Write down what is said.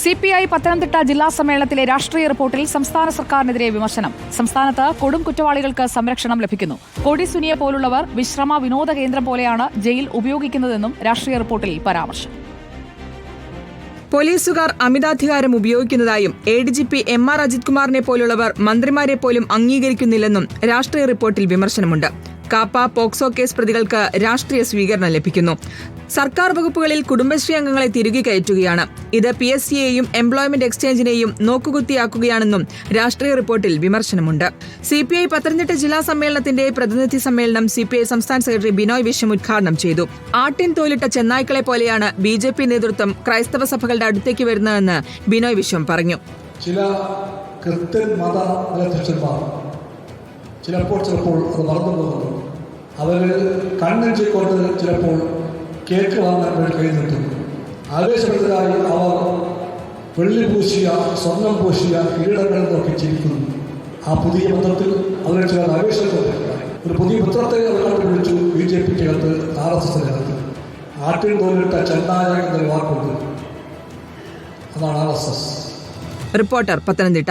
C P I Pathanamthitta ജില്ലാ സമ്മേളനത്തിലെ രാഷ്ട്രീയ റിപ്പോർട്ടിൽ സംസ്ഥാന സർക്കാരിനെതിരെ വിമർശനം. സംസ്ഥാനത്ത് കൊടും കുറ്റവാളികൾക്ക് സംരക്ഷണം ലഭിക്കുന്നു. കൊടി സുനിയെ പോലുള്ളവർ വിശ്രമ വിനോദ കേന്ദ്രം പോലെയാണ് ജയിൽ ഉപയോഗിക്കുന്നതെന്നും രാഷ്ട്രീയ റിപ്പോർട്ടിൽ പരാമർശം. പോലീസുകാർ അമിതാധികാരം ഉപയോഗിക്കുന്നതായും A D G P M R Ajith കുമാറിനെ പോലുള്ളവർ മന്ത്രിമാരെ പോലും അംഗീകരിക്കുന്നില്ലെന്നും രാഷ്ട്രീയ റിപ്പോർട്ടിൽ വിമർശനമുണ്ട്. കാപ്പ പോക്സോ കേസ് പ്രതികൾക്ക് രാഷ്ട്രീയ സ്വീകരണം ലഭിക്കുന്നു. സർക്കാർ വകുപ്പുകളിൽ കുടുംബശ്രീ അംഗങ്ങളെ തിരികെ കയറ്റുകയാണ്. ഇത് പി എസ് സിയെയും എംപ്ലോയ്മെന്റ് എക്സ്ചേഞ്ചിനെയും നോക്കുകുത്തിയാക്കുകയാണെന്നും രാഷ്ട്രീയ റിപ്പോർട്ടിൽ വിമർശനമുണ്ട്. സി പി ഐ പത്തനംതിട്ട ജില്ലാ സമ്മേളനത്തിന്റെ പ്രതിനിധി സമ്മേളനം സി പി ഐ സംസ്ഥാന സെക്രട്ടറി ബിനോയ് വിശ്വം ഉദ്ഘാടനം ചെയ്തു. ആട്ടിൻ തോലിട്ട ചെന്നായ്ക്കളെ പോലെയാണ് ബി ജെ പി നേതൃത്വം ക്രൈസ്തവ സഭകളുടെ അടുത്തേക്ക് വരുന്നതെന്ന് ബിനോയ് വിശ്വം പറഞ്ഞു. ചില ക്രിസ്ത്യൻ മത ചിലപ്പോൾ ചിലപ്പോൾ അത് മറന്നു പോകുന്നു അവർ കണ്ണഞ്ചിക്കൊണ്ട് ചിലപ്പോൾ കേക്ക് വാങ്ങാൻ വേണ്ടി കൈ നീട്ടും ആവേശഭരിതരായി അവർ വെള്ളി പൂശിയ സ്വർണം പൂശിയ കിരീടങ്ങൾ നോക്കി ചിരിക്കുന്നു. ആ പുതിയ പത്രത്തിൽ അവർ ചില ആവേശങ്ങളുണ്ടായി ഒരു പുതിയ പത്രത്തെ അവർ കണ്ടുപിടിച്ചു. ബി ജെ പിക്കകത്ത് ആർ എസ് എസിനകത്ത്. ആട്ടിൻ തോന്നിട്ട ചെന്നായ എന്നൊരു വാക്കുണ്ട്. അതാണ് R S S. Reporter Pathanamthitta.